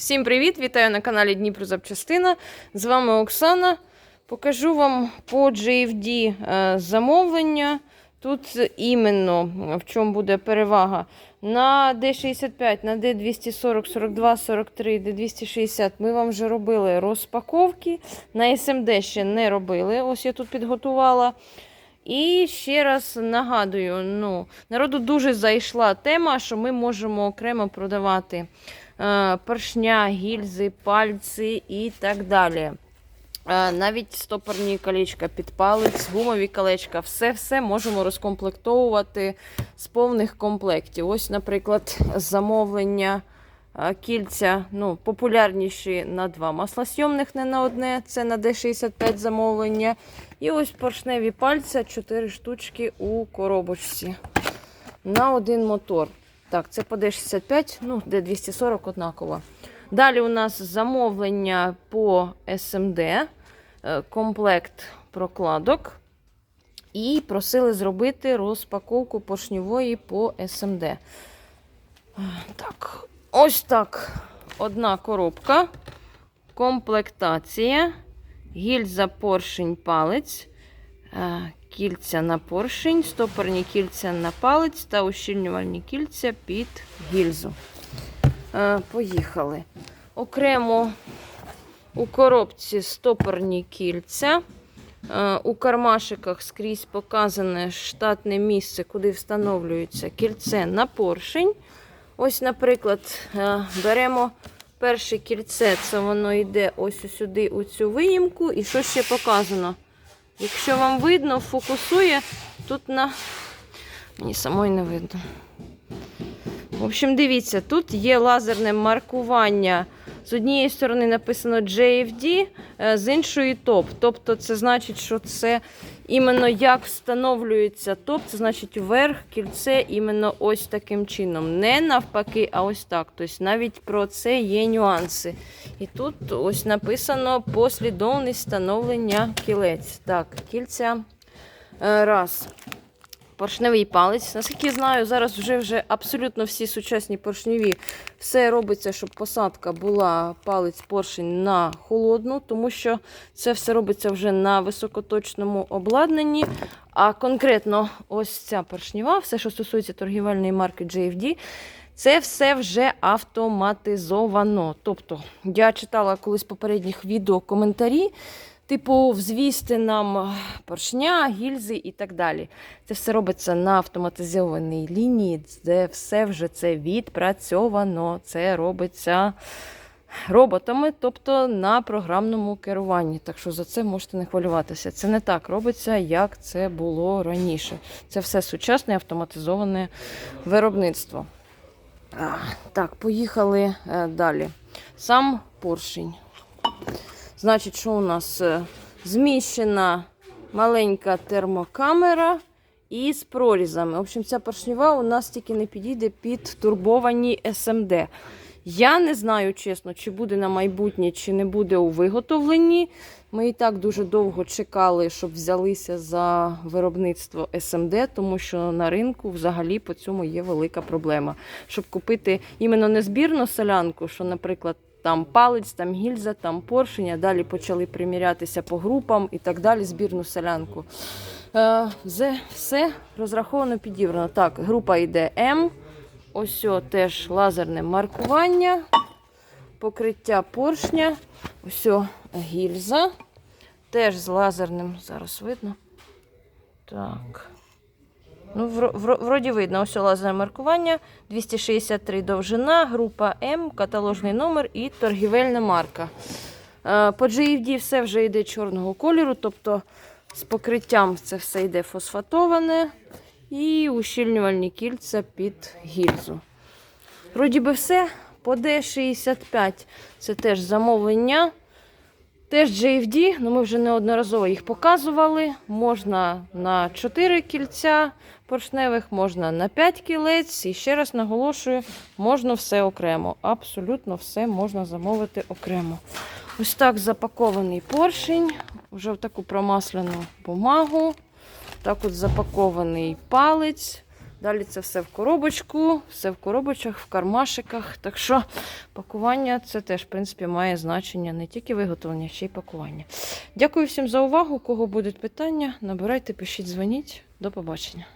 Всім привіт! Вітаю на каналі Дніпро Запчастина. З вами Оксана. Покажу вам по JFD е, замовлення. Тут іменно в чому буде перевага. На D65, на D240, 42, 43, D260 ми вам вже робили розпаковки. На SMD ще не робили. Ось я тут підготувала. І ще раз нагадую: ну, народу дуже зайшла тема, що ми можемо окремо продавати е, поршня, гільзи, пальці і так далі. Е, Навіть стопорні колечка під палець, гумові колечка, все-все можемо розкомплектовувати з повних комплектів. Ось, наприклад, замовлення кільця ну, популярніші на два маслосйомних, не на одне, це на D65 замовлення. І ось поршневі пальця, 4 штучки у коробочці на один мотор. Так, це по D65, ну, D240 однаково. Далі у нас замовлення по SMD, е, комплект прокладок. І просили зробити розпаковку поршньової по SMD. Е, Так, ось так. Одна коробка, комплектація, гільза, поршень, палець, е, кільця на поршень, стопорні кільця на палець та ущільнювальні кільця під гільзу. Е, Поїхали. Окремо у коробці стопорні кільця. Е, У кармашиках скрізь показане штатне місце, куди встановлюється кільце на поршень. Ось, наприклад, е, беремо перше кільце, це воно йде ось сюди, у цю виїмку. І що ще показано? Якщо вам видно, фокусує тут на. Мені самої не видно. В общем, дивіться, тут є лазерне маркування. З однієї сторони написано JFD, е, з іншої топ. Тобто, це значить, що це іменно як встановлюється топ, це значить вверх кільце іменно ось таким чином. Не навпаки, а ось так. Тобто навіть про це є нюанси. І тут ось написано послідовність встановлення кілець. Так, кільця е, раз. Поршневий палець. Наскільки знаю, зараз вже вже абсолютно всі сучасні поршневі. Все робиться, щоб посадка була палець поршень на холодну, тому що це все робиться вже на високоточному обладнанні. А конкретно ось ця поршнева, все, що стосується торгівельної марки JFD, це все вже автоматизовано. Тобто, я читала колись попередніх відео коментарі. Типу, взвісти нам поршня, гільзи і так далі. Це все робиться на автоматизованій лінії, де все вже це відпрацьовано. Це робиться роботами, тобто на програмному керуванні. Так що за це можете не хвилюватися. Це не так робиться, як це було раніше. Це все сучасне автоматизоване виробництво. Так, поїхали е, далі. Сам поршень. Значить, що у нас е, зміщена маленька термокамера із прорізами. В общем, ця поршнева у нас тільки не підійде під турбовані SMD. Я не знаю, чесно, чи буде на майбутнє, чи не буде у виготовленні. Ми і так дуже довго чекали, щоб взялися за виробництво SMD, тому що на ринку взагалі по цьому є велика проблема. Щоб купити іменно не збірну солянку, що, наприклад, там палець, там гільза, там поршень, а далі почали примірятися по групам і так далі, збірну селянку. Е, все розраховано, підібрано. Так, група йде М. Ось о, теж лазерне маркування, покриття поршня. Ось о, гільза. Теж з лазерним, зараз видно. Так. Ну, вро- вро- вроді видно, ось лазерне маркування, 263 довжина, група М, каталожний номер і торгівельна марка. Е, По GFD все вже йде чорного кольору, тобто з покриттям це все йде фосфатоване і ущільнювальні кільця під гільзу. Вроді би все. По D65 це теж замовлення. Теж JFD, ну ми вже неодноразово їх показували. Можна на 4 кільця поршневих, можна на 5 кілець. І ще раз наголошую, можна все окремо. Абсолютно все можна замовити окремо. Ось так запакований поршень, вже в таку промасляну бумагу. Так от запакований палець, Далі це все в коробочку, все в коробочках, в кармашиках. Так що пакування це теж, в принципі, має значення не тільки виготовлення, ще й пакування. Дякую всім за увагу. У кого будуть питання, набирайте, пишіть, дзвоніть. До побачення.